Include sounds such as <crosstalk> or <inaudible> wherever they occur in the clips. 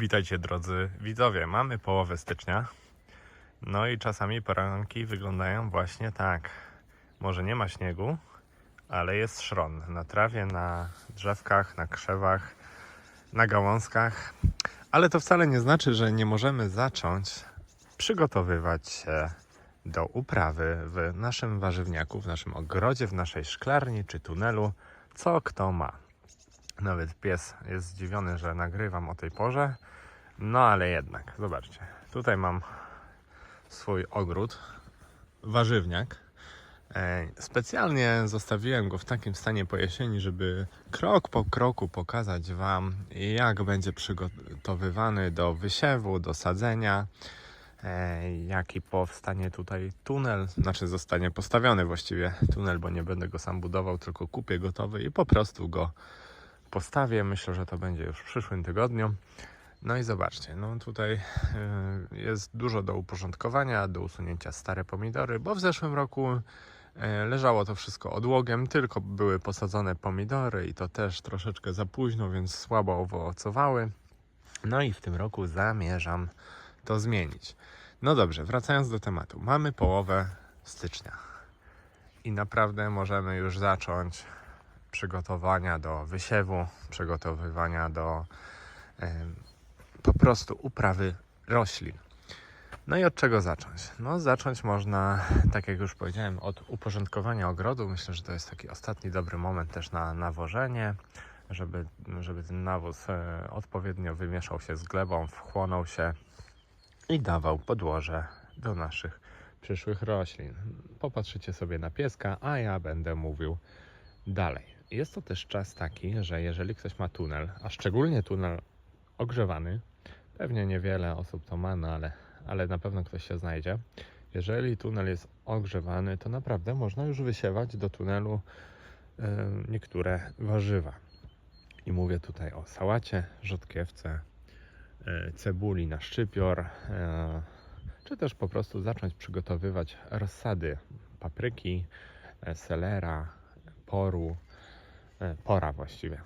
Witajcie drodzy widzowie, mamy połowę stycznia. No i czasami poranki wyglądają właśnie tak. Może nie ma śniegu, ale jest szron na trawie, na drzewkach, na krzewach, na gałązkach. Ale to wcale nie znaczy, że nie możemy zacząć przygotowywać się do uprawy w naszym warzywniaku, w naszym ogrodzie, w naszej szklarni czy tunelu, co kto ma. Nawet pies jest zdziwiony, że nagrywam o tej porze. No ale jednak, zobaczcie. Tutaj mam swój ogród, warzywniak. E, Specjalnie zostawiłem go w takim stanie po jesieni, żeby krok po kroku pokazać Wam, jak będzie przygotowywany do wysiewu, do sadzenia, e, jaki powstanie tutaj tunel, znaczy zostanie postawiony właściwie tunel, bo nie będę go sam budował, tylko kupię gotowy i po prostu go postawię. Myślę, że to będzie już w przyszłym tygodniu. No i zobaczcie, no tutaj y, jest dużo do uporządkowania, do usunięcia stare pomidory, bo w zeszłym roku y, leżało to wszystko odłogiem, tylko były posadzone pomidory i to też troszeczkę za późno, więc słabo owocowały. No i w tym roku zamierzam to zmienić. No dobrze, wracając do tematu. Mamy połowę stycznia i naprawdę możemy już zacząć przygotowania do wysiewu, przygotowywania do po prostu uprawy roślin. No i od czego zacząć? No zacząć można, tak jak już powiedziałem, od uporządkowania ogrodu. Myślę, że to jest taki ostatni dobry moment też na nawożenie, żeby, żeby ten nawóz e, odpowiednio wymieszał się z glebą, wchłonął się i dawał podłoże do naszych przyszłych roślin. Popatrzycie sobie na pieska, a ja będę mówił dalej. Jest to też czas taki, że jeżeli ktoś ma tunel, a szczególnie tunel ogrzewany, pewnie niewiele osób to ma, no ale, ale na pewno ktoś się znajdzie. Jeżeli tunel jest ogrzewany, to naprawdę można już wysiewać do tunelu e, niektóre warzywa. I mówię tutaj o sałacie, rzodkiewce, e, cebuli na szczypior, e, czy też po prostu zacząć przygotowywać rozsady papryki, e, selera, poru, pora właściwie.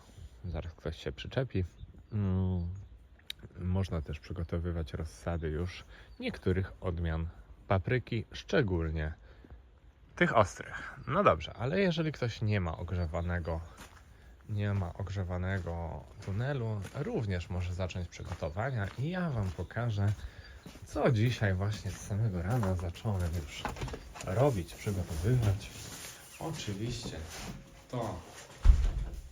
Zaraz ktoś się przyczepi. Mm, Można też przygotowywać rozsady już niektórych odmian papryki, szczególnie tych ostrych. No dobrze, ale jeżeli ktoś nie ma ogrzewanego, nie ma ogrzewanego tunelu, również może zacząć przygotowania i ja Wam pokażę, co dzisiaj właśnie z samego rana zacząłem już robić, przygotowywać. Oczywiście to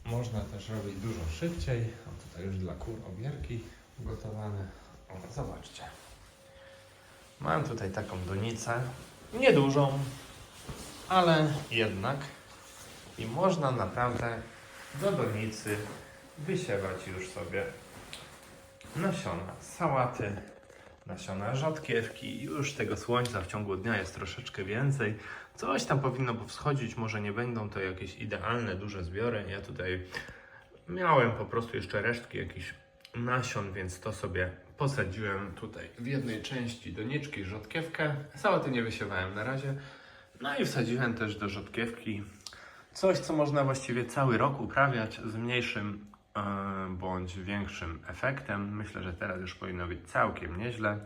można też robić dużo szybciej. A tutaj już dla kur obierki ugotowane. O, zobaczcie. Mam tutaj taką donicę. Niedużą, ale jednak. I można naprawdę do donicy wysiewać już sobie nasiona sałaty, nasiona rzodkiewki. Już tego słońca w ciągu dnia jest troszeczkę więcej. Coś tam powinno powschodzić, może nie będą to jakieś idealne, duże zbiory. Ja tutaj miałem po prostu jeszcze resztki jakichś nasion, więc to sobie posadziłem tutaj w jednej części doniczki rzodkiewkę. Sałaty nie wysiewałem na razie. No i wsadziłem też do rzodkiewki coś, co można właściwie cały rok uprawiać z mniejszym bądź większym efektem. Myślę, że teraz już powinno być całkiem nieźle,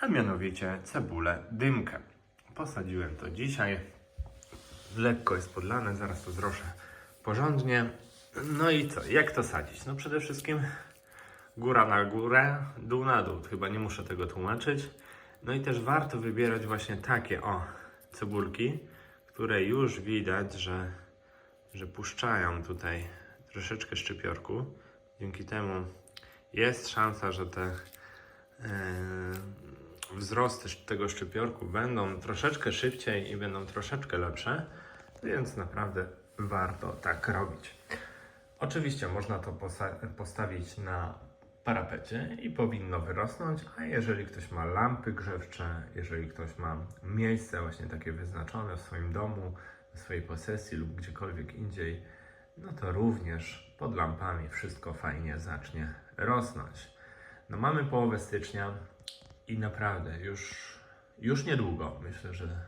a mianowicie cebulę dymkę. Posadziłem to dzisiaj. Lekko jest podlane, zaraz to zroszę porządnie. No i co? Jak to sadzić? No przede wszystkim góra na górę, dół na dół. Chyba nie muszę tego tłumaczyć. No i też warto wybierać właśnie takie o cebulki, które już widać, że, że puszczają tutaj troszeczkę szczypiorku. Dzięki temu jest szansa, że te e, wzrosty tego szczypiorku będą troszeczkę szybciej i będą troszeczkę lepsze, więc naprawdę warto tak robić. Oczywiście można to postawić na parapecie i powinno wyrosnąć, a jeżeli ktoś ma lampy grzewcze, jeżeli ktoś ma miejsce właśnie takie wyznaczone w swoim domu, w swojej posesji lub gdziekolwiek indziej, no to również pod lampami wszystko fajnie zacznie rosnąć. No mamy połowę stycznia i naprawdę już, już niedługo, myślę, że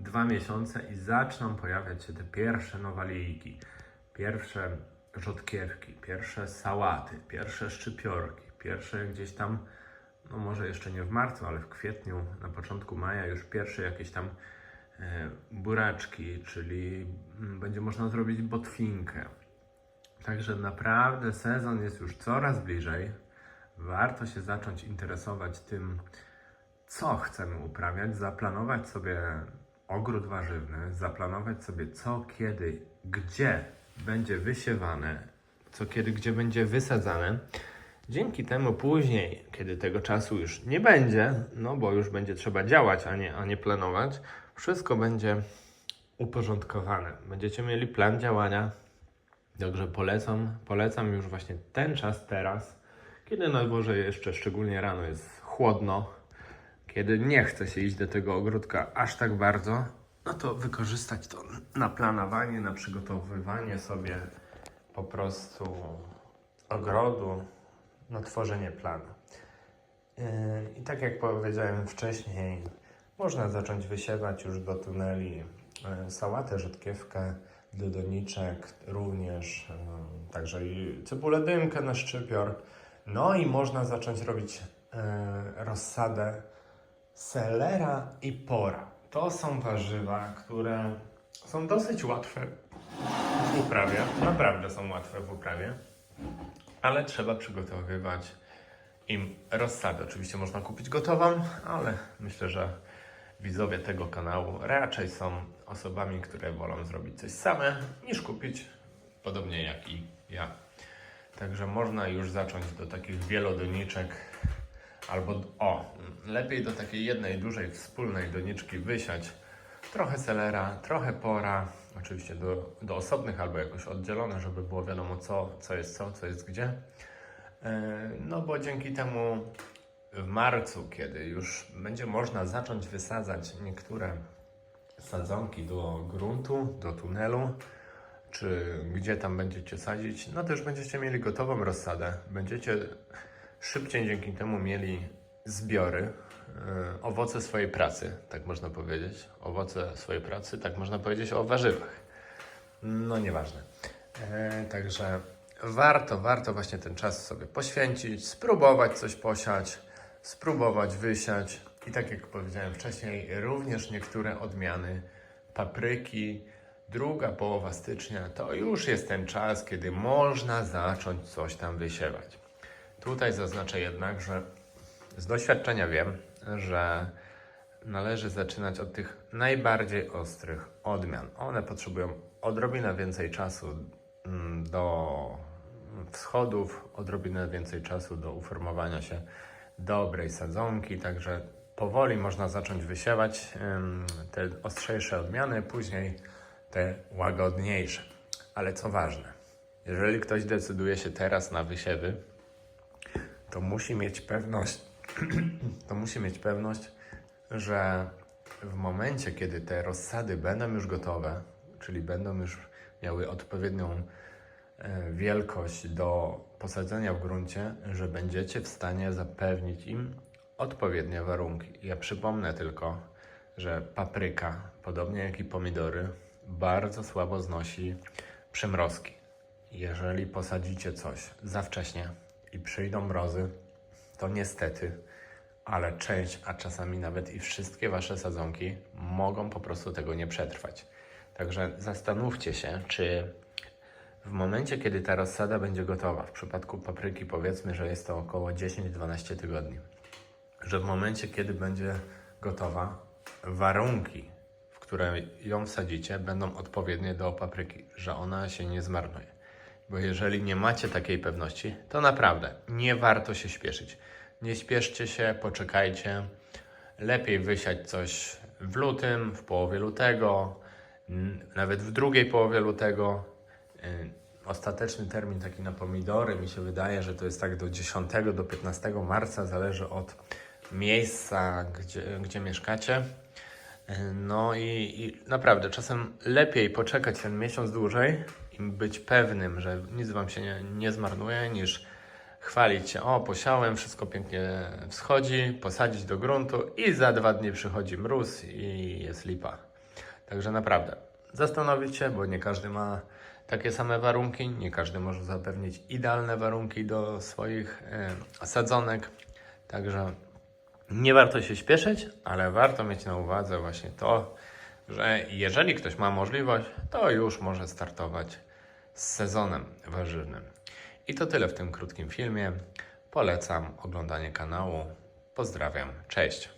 dwa miesiące i zaczną pojawiać się te pierwsze nowalijki, pierwsze rzodkiewki, pierwsze sałaty, pierwsze szczypiorki, Pierwsze gdzieś tam, no może jeszcze nie w marcu, ale w kwietniu, na początku maja już pierwsze jakieś tam buraczki, czyli mm, będzie można zrobić botwinkę. Także naprawdę sezon jest już coraz bliżej. Warto się zacząć interesować tym, co chcemy uprawiać, zaplanować sobie ogród warzywny, zaplanować sobie co, kiedy, gdzie będzie wysiewane, co, kiedy, gdzie będzie wysadzane. Dzięki temu później, kiedy tego czasu już nie będzie, no bo już będzie trzeba działać, a nie, a nie planować, wszystko będzie uporządkowane. Będziecie mieli plan działania, Także polecam, polecam już właśnie ten czas teraz, kiedy na dworze jeszcze szczególnie rano jest chłodno, kiedy nie chce się iść do tego ogródka aż tak bardzo, no to wykorzystać to na planowanie, na przygotowywanie sobie po prostu ogrodu, na tworzenie planu. Yy, I tak jak powiedziałem wcześniej, można zacząć wysiewać już do tuneli yy, sałatę, rzodkiewkę, do doniczek również, yy, także i cebulę dymkę na szczypior. No i można zacząć robić yy, rozsadę selera i pora. To są warzywa, które są dosyć łatwe w uprawie. Naprawdę są łatwe w uprawie, ale trzeba przygotowywać im rozsadę. Oczywiście można kupić gotową, ale myślę, że widzowie tego kanału raczej są osobami, które wolą zrobić coś same niż kupić, podobnie jak i ja. Także można już zacząć do takich wielodoniczek albo o, lepiej do takiej jednej dużej wspólnej doniczki wysiać trochę selera, trochę pora, oczywiście do, do osobnych albo jakoś oddzielone, żeby było wiadomo co, co jest co, co jest gdzie. E, No bo dzięki temu w marcu, kiedy już będzie można zacząć wysadzać niektóre sadzonki do gruntu, do tunelu, czy gdzie tam będziecie sadzić, no to już będziecie mieli gotową rozsadę. Będziecie szybciej dzięki temu mieli zbiory, e, owoce swojej pracy, tak można powiedzieć. Owoce swojej pracy, tak można powiedzieć o warzywach. No nieważne. E, także warto, warto właśnie ten czas sobie poświęcić, spróbować coś posiać, spróbować wysiać i tak jak powiedziałem wcześniej, również niektóre odmiany papryki, druga połowa stycznia to już jest ten czas, kiedy można zacząć coś tam wysiewać. Tutaj zaznaczę jednak, że z doświadczenia wiem, że należy zaczynać od tych najbardziej ostrych odmian. One potrzebują odrobinę więcej czasu mm, do wschodów, odrobinę więcej czasu do uformowania się dobrej sadzonki, także powoli można zacząć wysiewać te ostrzejsze odmiany, później te łagodniejsze. Ale co ważne, jeżeli ktoś decyduje się teraz na wysiewy, to musi mieć pewność, <clears throat> to musi mieć pewność, że w momencie, kiedy te rozsady będą już gotowe, czyli będą już miały odpowiednią wielkość do posadzenia w gruncie, że będziecie w stanie zapewnić im odpowiednie warunki. Ja przypomnę tylko, że papryka, podobnie jak i pomidory, bardzo słabo znosi przymrozki. Jeżeli posadzicie coś za wcześnie i przyjdą mrozy, to niestety, ale część, a czasami nawet i wszystkie wasze sadzonki mogą po prostu tego nie przetrwać. Także zastanówcie się, czy w momencie, kiedy ta rozsada będzie gotowa, w przypadku papryki powiedzmy, że jest to około 10-12 tygodni, że w momencie, kiedy będzie gotowa, warunki, w które ją wsadzicie, będą odpowiednie do papryki, że ona się nie zmarnuje. Bo jeżeli nie macie takiej pewności, to naprawdę nie warto się śpieszyć. Nie śpieszcie się, poczekajcie. Lepiej wysiać coś w lutym, w połowie lutego, nawet w drugiej połowie lutego. Y, Ostateczny termin taki na pomidory mi się wydaje, że to jest tak do 10 do 15 marca, zależy od miejsca, gdzie, gdzie mieszkacie. No i, i naprawdę czasem lepiej poczekać ten miesiąc dłużej i być pewnym, że nic Wam się nie, nie zmarnuje, niż chwalić się, o posiałem, wszystko pięknie wschodzi, posadzić do gruntu i za dwa dni przychodzi mróz i jest lipa. Także naprawdę zastanowić się, bo nie każdy ma takie same warunki. Nie każdy może zapewnić idealne warunki do swoich sadzonek. Także nie warto się śpieszyć, ale warto mieć na uwadze właśnie to, że jeżeli ktoś ma możliwość, to już może startować z sezonem warzywnym. I to tyle w tym krótkim filmie. Polecam oglądanie kanału. Pozdrawiam. Cześć.